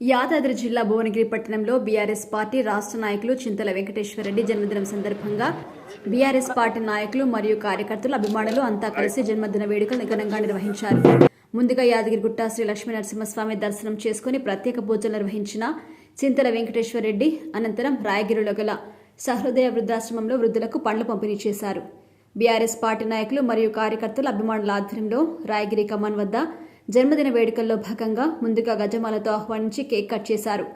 యాదాద్రి జిల్లా భువనగిరి పట్టణంలో BRS party రాష్ట్ర నాయకులు చింతల వెంకటేశ్వరరెడ్డి జన్మదినం సందర్భంగా బీఆర్ఎస్ పార్టీ నాయకులు మరియు కార్యకర్తలు అభిమానులు అంతా కలిసి జన్మదిన వేడుకలు ఘనంగా నిర్వహించారు. ముందుగా యాదగిరిగుట్ట శ్రీ లక్ష్మీనరసింహస్వామి దర్శనం చేసుకుని ప్రత్యేక పూజలు నిర్వహించిన చింతల వెంకటేశ్వరరెడ్డి అనంతరం రాయగిరిలో గల సహృదయ వృద్ధాశ్రమంలో వృద్ధులకు పండ్లు పంపిణీ చేశారు. బీఆర్ఎస్ పార్టీ నాయకులు మరియు కార్యకర్తలు అభిమానుల ఆధ్వర్యంలో రాయగిరి కమాన్ వద్ద జన్మదిన వేడుకల్లో భాగంగా ముందుగా గజమాలతో ఆహ్వానించి కేక్ కట్ చేశారు.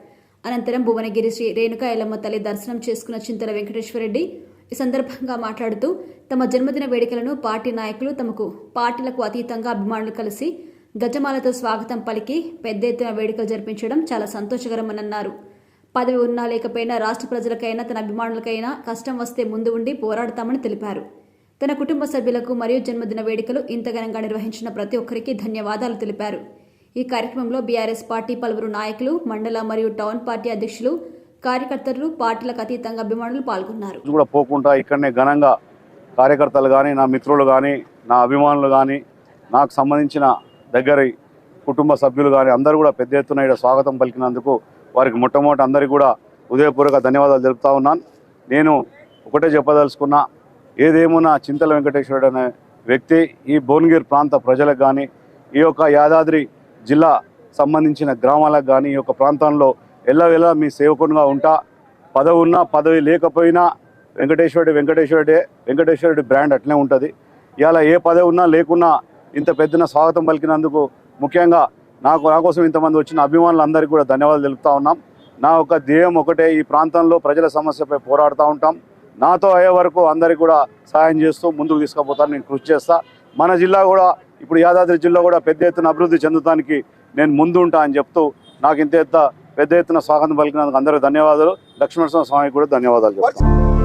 అనంతరం భువనగిరి శ్రీ రేణుకా ఎల్లమ్మ తల్లి దర్శనం చేసుకున్న చింతల వెంకటేశ్వరరెడ్డి ఈ సందర్భంగా మాట్లాడుతూ తమ జన్మదిన వేడుకలను పార్టీ నాయకులు తమకు పార్టీలకు అతీతంగా అభిమానులు కలిసి గజమాలతో స్వాగతం పలికి పెద్ద ఎత్తున వేడుకలు జరిపించడం చాలా సంతోషకరమని అన్నారు పదవి ఉన్నా లేకపోయినా రాష్ట్ర ప్రజలకైనా తన అభిమానులకైనా కష్టం వస్తే ముందు ఉండి పోరాడతామని తెలిపారు. తన కుటుంబ సభ్యులకు మరియు జన్మదిన వేడుకలు ఇంత ఘనంగా నిర్వహించిన ప్రతి ఒక్కరికి ధన్యవాదాలు తెలిపారు. ఈ కార్యక్రమంలో బీఆర్ఎస్ పార్టీ పలువురు నాయకులు మండల మరియు టౌన్ పార్టీ అధ్యక్షులు కార్యకర్తలు పార్టీలకు అతీతంగా అభిమానులు పాల్గొన్నారు. కూడా పోకుండా ఇక్కడనే ఘనంగా కార్యకర్తలు కానీ నా మిత్రులు కానీ నా అభిమానులు కానీ నాకు సంబంధించిన దగ్గరి కుటుంబ సభ్యులు కానీ అందరూ కూడా పెద్ద ఎత్తున ఇక్కడ స్వాగతం పలికినందుకు వారికి మొట్టమొదటి అందరికీ కూడా ఉదయపూర్వక ధన్యవాదాలు తెలుపుతా ఉన్నాను. నేను ఒకటే చెప్పదలుచుకున్నా ఏదేమున్నా చింతల వెంకటేశ్వరుడు అనే వ్యక్తి ఈ భువనగిరి ప్రాంత ప్రజలకు కానీ ఈ యొక్క యాదాద్రి జిల్లా సంబంధించిన గ్రామాలకు కానీ ఈ యొక్క ప్రాంతంలో ఎల్లవెల్ల మీ సేవకునిగా ఉంటా. పదవి ఉన్నా పదవి లేకపోయినా వెంకటేశ్వరుడు వెంకటేశ్వరుడే వెంకటేశ్వరుడి బ్రాండ్ అట్లే ఉంటుంది. ఇలా ఏ పదవి ఉన్నా లేకున్నా ఇంత పెద్దన స్వాగతం పలికినందుకు ముఖ్యంగా నాకు నా కోసం ఇంతమంది వచ్చిన అభిమానులందరికీ కూడా ధన్యవాదాలు తెలుపుతా ఉన్నాం. నా యొక్క ధ్యేయం ఒకటే ఈ ప్రాంతంలో ప్రజల సమస్యపై పోరాడుతూ ఉంటాం. నాతో అయ్యే వరకు అందరికీ కూడా సాయం చేస్తూ ముందుకు తీసుకుపోతాను నేను కృషి చేస్తా. మన జిల్లా కూడా ఇప్పుడు యాదాద్రి జిల్లా కూడా పెద్ద ఎత్తున అభివృద్ధి చెందుతానికి నేను ముందు ఉంటా అని చెప్తూ నాకు ఇంత ఎత్త పెద్ద ఎత్తున స్వాగతం పలికినందుకు అందరికీ ధన్యవాదాలు. లక్ష్మణ స్వామికి కూడా ధన్యవాదాలు చెప్తాను